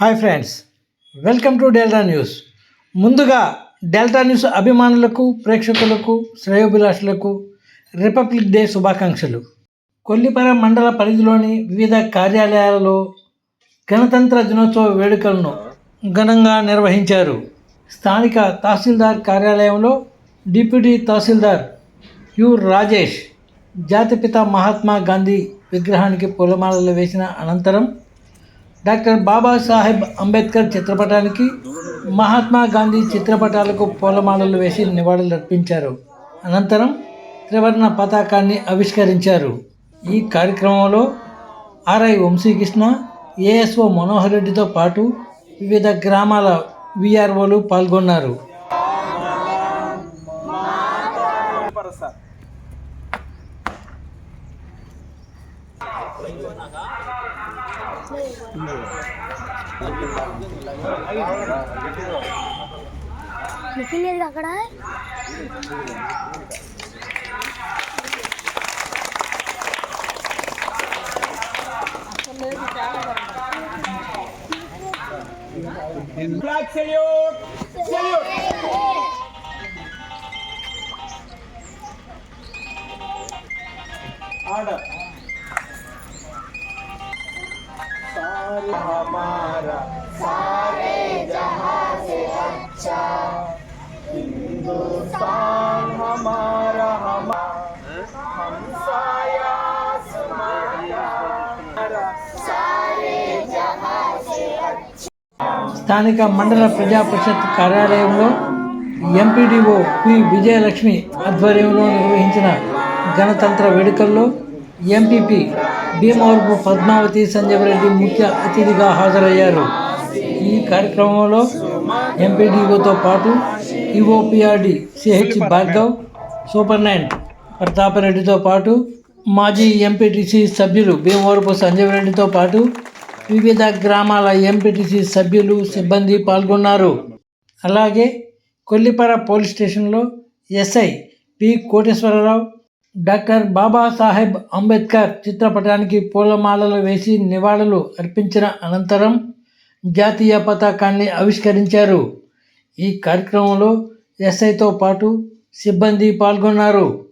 Hi friends welcome to Delta news. ముందుగా Delta news అభిమానులకు ప్రేక్షకులకు శ్రేయోభిలాషులకు రిపబ్లిక్ డే శుభాకాంక్షలు. కొల్లిపర మండల పరిధిలోని వివిధ కార్యాలయాలలో గణతంత్ర దినోత్సవ వేడుకలను ఘనంగా నిర్వహించారు. స్థానిక తహసీల్దార్ కార్యాలయంలో డిప్యూటీ తహసీల్దార్ యు రాజేష్ జాతిపిత మహాత్మా గాంధీ విగ్రహానికి పూలమాలలు వేసిన అనంతరం డాక్టర్ బాబాసాహెబ్ అంబేద్కర్ చిత్రపటానికి మహాత్మా గాంధీ చిత్రపటాలకు పూలమాలలు వేసి నివాళులర్పించారు అనంతరం త్రివర్ణ పతాకాన్ని ఆవిష్కరించారు. ఈ కార్యక్రమంలో ఆర్ఐ వంశీకృష్ణ ఏఎస్ఓ మనోహర్ రెడ్డితో పాటు వివిధ గ్రామాల విఆర్ఓలు పాల్గొన్నారు. नितिन ने पकड़ा है Flag salute! Salute! Order. सारे हमारा सारे जहां से अच्छा हिंदुस्तान हमारा हमारा हमसाया समाया सारे जहां से స్థానిక మండల ప్రజా పరిషత్ కార్యాలయంలో ఎంపీడీఓ పి విజయలక్ష్మి ఆధ్వర్యంలో నిర్వహించిన గణతంత్ర వేడుకల్లో ఎంపీపీ భీమవరపు పద్మావతి సంజయరెడ్డి ముఖ్య అతిథిగా హాజరయ్యారు. ఈ కార్యక్రమంలో ఎంపీడీఓతో పాటు ఈఓపిఆర్డి సిహెచ్ భార్గవ్ నైన్ ప్రతాపరెడ్డితో పాటు మాజీ ఎంపీటీసీ సభ్యులు భీమవరపు సంజయరెడ్డితో పాటు వివిధ గ్రామాల ఎంపీటీసీ సభ్యులు సిబ్బంది పాల్గొన్నారు. అలాగే కొల్లిపర పోలీస్ స్టేషన్లో SI P Koteswararao doctor Babasaheb Ambedkar చిత్రపటానికి పూలమాలలు వేసి నివాళులు అర్పించిన అనంతరం జాతీయ పతాకాన్ని ఆవిష్కరించారు. ఈ కార్యక్రమంలో ఎస్ఐతో పాటు సిబ్బంది పాల్గొన్నారు.